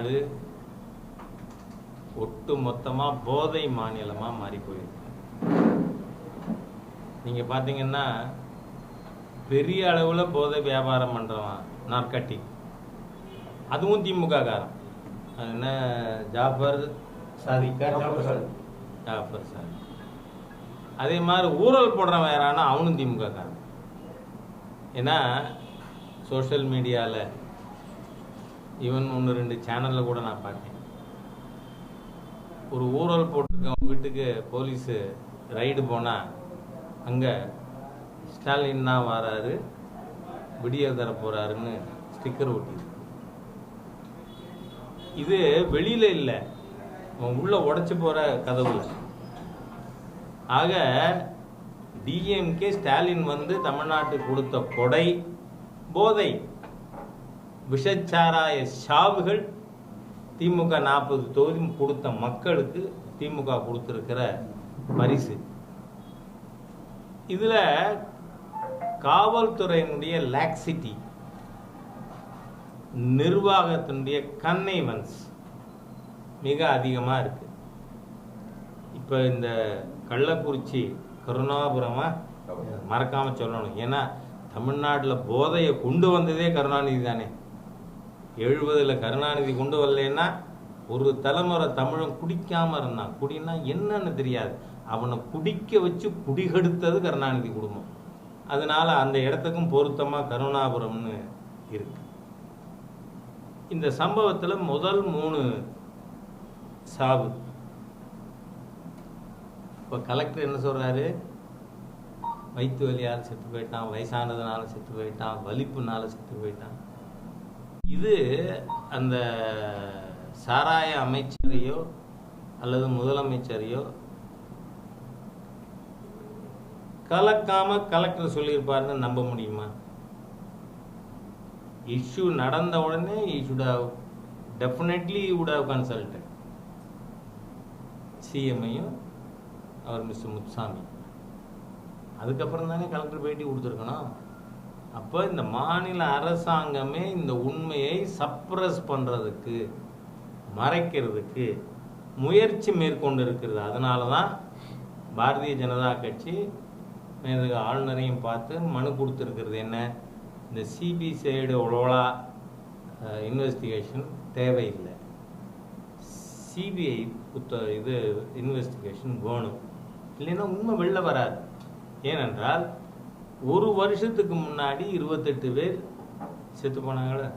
தமிழ்நாடு ஒட்டு மொத்தமாக போதை மாநிலமாக மாறி போயிருக்கு. நீங்கள் பார்த்தீங்கன்னா பெரிய அளவில் போதை வியாபாரம் பண்ணுறவன் நார்கட்டிக் அதுவும் திமுக அது என்ன ஜாஃபர் சாதிக்கா ஜாஃபர் சாதிக் அதே மாதிரி ஊழல் போடுறவன் யாரானா அவனும் திமுக காரன் ஏன்னா சோஷியல் மீடியாவில் ஈவன் ஒன்று ரெண்டு சேனலில் கூட நான் பார்த்தேன். ஒரு ஊழல் போட்டிருக்கவங்க வீட்டுக்கு போலீஸு ரைடு போனால் அங்கே ஸ்டாலின் தான் வராரு விடியல் தர போகிறாருன்னு ஸ்டிக்கர் ஒட்டியிருக்கு. இது வெளியில் இல்லை. அவன் உள்ளே உடைச்சு போகிற கதவுல. ஆக டிஎம்கே ஸ்டாலின் வந்து தமிழ்நாட்டுக்கு கொடுத்த கொடை போதை. விஷச்சாராய சாவுகள் திமுக நாற்பது தொகுதி கொடுத்த மக்களுக்கு திமுக கொடுத்திருக்கிற பரிசு. இதுல காவல்துறையினுடைய லாக்சிட்டி நிர்வாகத்தினுடைய கன்னைவன்ஸ் மிக அதிகமா இருக்கு. இப்ப இந்த கள்ளக்குறிச்சி கருணாபுரமா மறக்காம சொல்லணும். ஏன்னா தமிழ்நாட்டில் போதையை கொண்டு வந்ததே கருணாநிதி தானே. எழுபதுல கருணாநிதி கொண்டு வரலன்னா ஒரு தலைமுறை தமிழன் குடிக்காம இருந்தான். குடின்னா என்னன்னு தெரியாது. அவனை குடிக்க வச்சு குடிகெடுத்தது கருணாநிதி குடும்பம். அதனால அந்த இடத்துக்கும் பொருத்தமா கருணாபுரம்னு இருக்கு. இந்த சம்பவத்துல முதல் மூணு சாவு. இப்போ கலெக்டர் என்ன சொல்றாரு? வயிற்று வலியால் செத்து போயிட்டான் வயசானதுனால செத்து போயிட்டான் வலிப்புனால செத்து போயிட்டான். இது அந்த சாராய அமைச்சரையோ அல்லது முதலமைச்சரையோ கலக்காம கலெக்டர் சொல்லியிருப்பாருன்னு நம்ப முடியுமா? இஷ்யூ நடந்த உடனே ஈ should டெஃபினெட்லி would have சிஎம்ஐயும் அவர் மிஸ்டர் முத்துசாமி. அதுக்கப்புறம் தானே கலெக்டர் பேட்டி கொடுத்துருக்கணும்? அப்போ இந்த மாநில அரசாங்கமே இந்த உண்மையை சப்ரஸ் பண்ணுறதுக்கு மறைக்கிறதுக்கு முயற்சி மேற்கொண்டு இருக்கிறது அதனால தான் பாரதிய ஜனதா கட்சி மேலக ஆளுநரையும் பார்த்து மனு கொடுத்துருக்கிறது. என்ன? இந்த சிபிசிஐடு ஒலோலா இன்வெஸ்டிகேஷன் தேவையில்லை. சிபிஐ புத்த இது இன்வெஸ்டிகேஷன் வேணும். இல்லைன்னா உண்மை வெளில வராது. ஏனென்றால் ஒரு வருஷத்துக்கு முன்னாடி இருபத்தெட்டு பேர் செத்து போனாங்களே?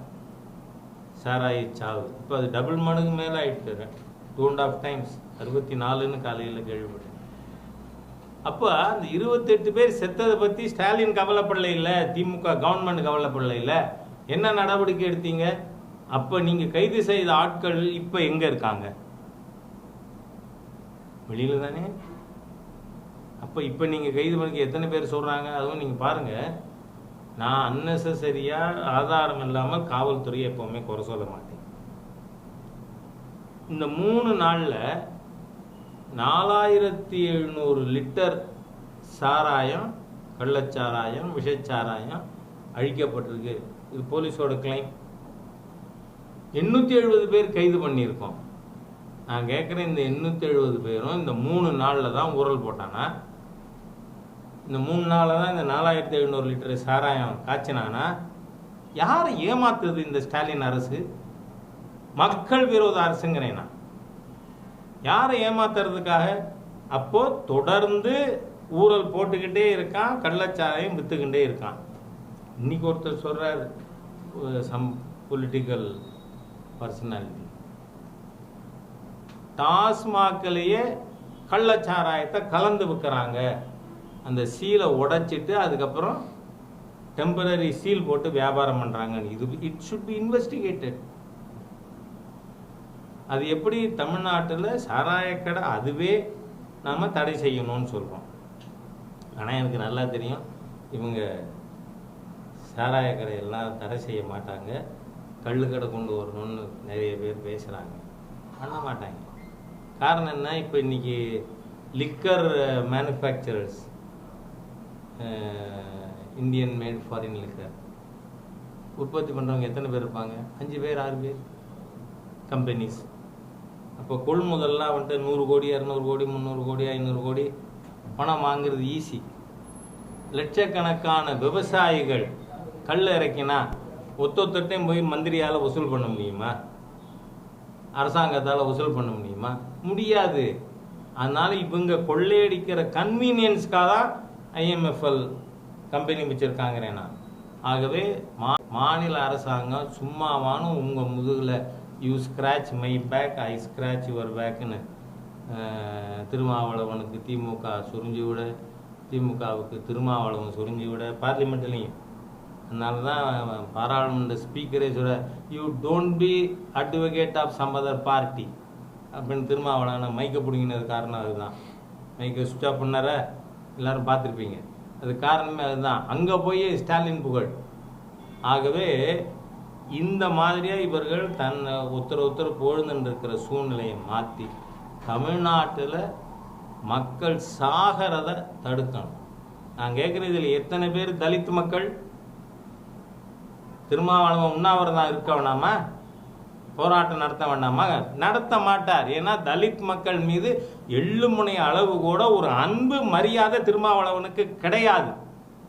சாராய சாவு. இப்போ அது டபுள் மடங்கு மேலே ஆயிட்டு டூ அண்ட் ஆஃப் டைம்ஸ் அறுபத்தி நாலுன்னு காலையில் கேள்விப்பட்டேன். அப்போ அந்த இருபத்தெட்டு பேர் செத்ததை பற்றி ஸ்டாலின் கவலைப்படல இல்லை? திமுக கவர்மெண்ட் கவலைப்படல இல்லை? என்ன நடவடிக்கை எடுத்தீங்க? அப்போ நீங்கள் கைது செய்த ஆட்கள் இப்போ எங்கே இருக்காங்க? வெளியில தானே? அப்போ இப்போ நீங்கள் கைது பண்ணிக்க எத்தனை பேர் சொல்கிறாங்க அதுவும் நீங்கள் பாருங்கள் நான் அன்னெசரியாக ஆதாரம் இல்லாமல் காவல்துறையை எப்போவுமே குறை சொல்ல மாட்டேன். இந்த மூணு நாளில் நாலாயிரத்தி எழுநூறு லிட்டர் சாராயம் கள்ளச்சாராயம் விஷச்சாராயம் அழிக்கப்பட்டிருக்கு. இது போலீஸோட கிளைம் எண்ணூற்றி எழுபது பேர் கைது பண்ணியிருக்கோம். நான் கேட்குறேன் இந்த எண்ணூற்றி எழுபது பேரும் இந்த மூணு நாளில் தான் ஊரல் போட்டானா இந்த மூணு நாளில் தான் இந்த நாலாயிரத்தி எழுநூறு லிட்டரு சாராயம் காய்ச்சினானா யாரை ஏமாத்துறது இந்த ஸ்டாலின் அரசு? மக்கள் விரோத அரசுங்கிறேன்? நான் யாரை ஏமாத்துறதுக்காக? அப்போது தொடர்ந்து ஊழல் போட்டுக்கிட்டே இருக்கான் கள்ளச்சாரையும் விற்றுக்கிட்டே இருக்கான். இன்னைக்கு ஒருத்தர் சொல்கிறார் சம் பொலிட்டிக்கல் பர்சனாலிட்டி டாஸ்மாக்லேயே கள்ளச்சாராயத்தை கலந்து விற்கிறாங்க. அந்த சீலை உடைச்சிட்டு அதுக்கப்புறம் டெம்பரரி சீல் போட்டு வியாபாரம் பண்ணுறாங்க இது இட் சுட் பி இன்வெஸ்டிகேட்டட் அது எப்படி தமிழ்நாட்டில் சாராயக்கடை அதுவே நாம் தடை செய்யணும்னு சொல்கிறோம் ஆனால் எனக்கு நல்லா தெரியும் இவங்க சாராயக்கடை எல்லாம் தடை செய்ய மாட்டாங்க. கள்ளுக்கடை கொண்டு வரணும்னு நிறைய பேர் பேசுகிறாங்க பண்ண மாட்டாங்க. காரணம் என்ன? இப்போ இன்னைக்கு liquor manufacturers Indian made foreign liquor உற்பத்தி பண்ணுறவங்க எத்தனை பேர் இருப்பாங்க? அஞ்சு பேர் ஆறு பேர்? கம்பெனிஸ் அப்போ கொள்முதல்லாம் வந்துட்டு நூறு கோடி இரநூறு கோடி முந்நூறு கோடி ஐநூறு கோடி பணம் வாங்குறது ஈஸி லட்சக்கணக்கான விவசாயிகள் கல் இறக்கினா ஒத்தொத்தையும் போய் மந்திரியால் வசூல் பண்ண முடியுமா? அரசாங்கத்தால் வசூல் பண்ண முடியுமா? முடியாது. அதனால் இவங்க கொள்ளையடிக்கிற கன்வீனியன்ஸ்க்காக தான் ஐஎம்எஃப்எல் கம்பெனி வச்சுருக்காங்கிறேன். நான் ஆகவே மா மாநில அரசாங்கம் சும்மாவானும் உங்கள் முதுகில் you scratch my back I scratch your பேக்குன்னு திருமாவளவனுக்கு திமுக சுரிஞ்சு விட. திமுகவுக்கு திருமாவளவன் சுரிஞ்சு விட. பார்லிமெண்ட்லேயும். அதனால தான் பாராளுமன்ற ஸ்பீக்கரே சொல்ல you don't be advocate of some other party அப்படின்னு திருமாவளவனை மைக்க பிடிங்கினது காரணம் அதுதான். மைக்கை சுவிச் ஆஃப் பண்ணார. எல்லாரும் பார்த்துருப்பீங்க. அது காரணமே அதுதான். அங்கே போய் ஸ்டாலின் புகழ். ஆகவே இந்த மாதிரியா இவர்கள் தன்னை ஒருத்தர் ஒருத்தர் பொழுதுன்னு இருக்கிற சூழ்நிலையை மாற்றி தமிழ்நாட்டில் மக்கள் சாகிறத தடுக்கணும். நான் கேட்குற இதில் எத்தனை பேர் தலித் மக்கள்? திருமாவளவன் உண்ணாவிரதம் இருக்க வேணாமா போராட்டம் நடத்த வேண்டாமா. நடத்த மாட்டார். ஏன்னா தலித் மக்கள் மீது எள்ளுமுனை அளவு கூட ஒரு அன்பு மரியாதை திருமாவளவனுக்கு கிடையாது.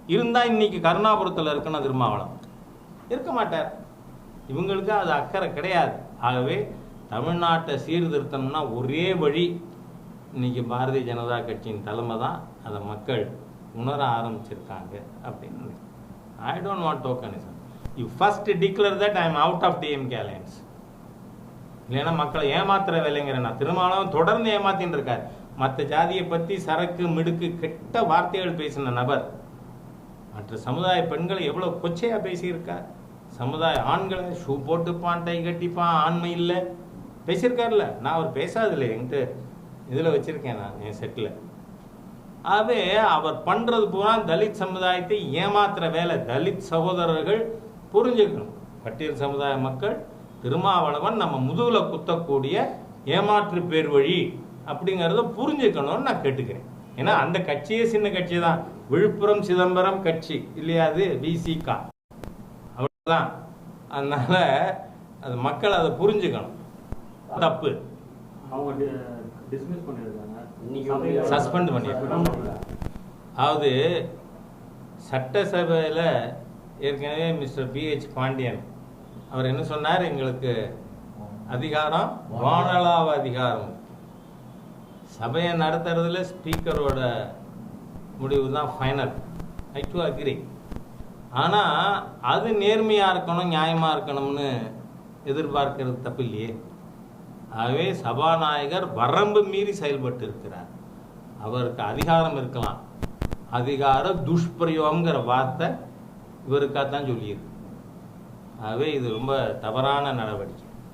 இருந்தால் இன்னைக்கு கருணாபுரத்தில் இருக்கணும் திருமாவளவன். இருக்க மாட்டார். இவங்களுக்கு அது அக்கறை கிடையாது. ஆகவே தமிழ்நாட்டை சீர்திருத்தம்னா ஒரே வழி இன்னைக்கு பாரதிய ஜனதா கட்சியின் தலைமை தான். அதை மக்கள் உணர ஆரம்பிச்சிருக்காங்க அப்படின்னு. I don't want tokenism you first declare that I am out of DMK alliance இல்லைன்னா மக்களை ஏமாத்துற வேலைங்கிறேன் நான். திருமாவளவன் தொடர்ந்து ஏமாத்தின்னு இருக்கார். மற்ற ஜாதியை பற்றி சரக்கு மிடுக்கு கெட்ட வார்த்தைகள் பேசின நபர். மற்ற சமுதாய பெண்களை எவ்வளோ கொச்சையாக பேசியிருக்கார். சமுதாய ஆண்களை ஷூ போட்டுப்பான் டை கட்டிப்பான் ஆண்மை இல்லை. பேசியிருக்காருல்ல. நான் அவர் பேசாதில்லை என்கிட்ட இதில் வச்சுருக்கேன் நான் என் செட்டில் ஆகவே அவர் பண்ணுறது பூரா தலித் சமுதாயத்தை ஏமாத்துற வேலை. தலித் சகோதரர்கள் புரிஞ்சுக்கணும். பட்டியல் சமுதாய மக்கள் திருமாவளவன் நம்ம முதுகுல குத்தக்கூடிய ஏமாற்று பேர் வழி அப்படிங்கிறத புரிஞ்சுக்கணும்னு நான் கேட்டுக்கிறேன். ஏன்னா அந்த கட்சியே சின்ன கட்சி தான். விழுப்புரம் சிதம்பரம் கட்சி. இல்லையா அது? விசிகா அவ்வளோதான் அதனால அது மக்கள் அதை புரிஞ்சுக்கணும். தப்பு. அவங்க டிஸ்மிஸ் பண்ணிருக்காங்க. Suspend பண்ணிருக்காங்க. அதாவது சட்டசபையில் ஏற்கனவே மிஸ்டர் பிஹெச் பாண்டியன் அவர் என்ன சொன்னார்? எங்களுக்கு அதிகாரம் வானளாவ அதிகாரம். சபையை நடத்துறதுல ஸ்பீக்கரோட முடிவு தான் ஃபைனல் ஐ டு அக்ரி ஆனால் அது நேர்மையாக இருக்கணும் நியாயமாக இருக்கணும்னு எதிர்பார்க்கறது தப்பு இல்லையே ஆகவே சபாநாயகர் வரம்பு மீறி செயல்பட்டு இருக்கிறார் அவருக்கு அதிகாரம் இருக்கலாம். அதிகார துஷ்பிரயோகங்கிற வார்த்தை இவருக்காக தான் சொல்லியிருக்கு. ஆகவே இது ரொம்ப தவறான நடவடிக்கை.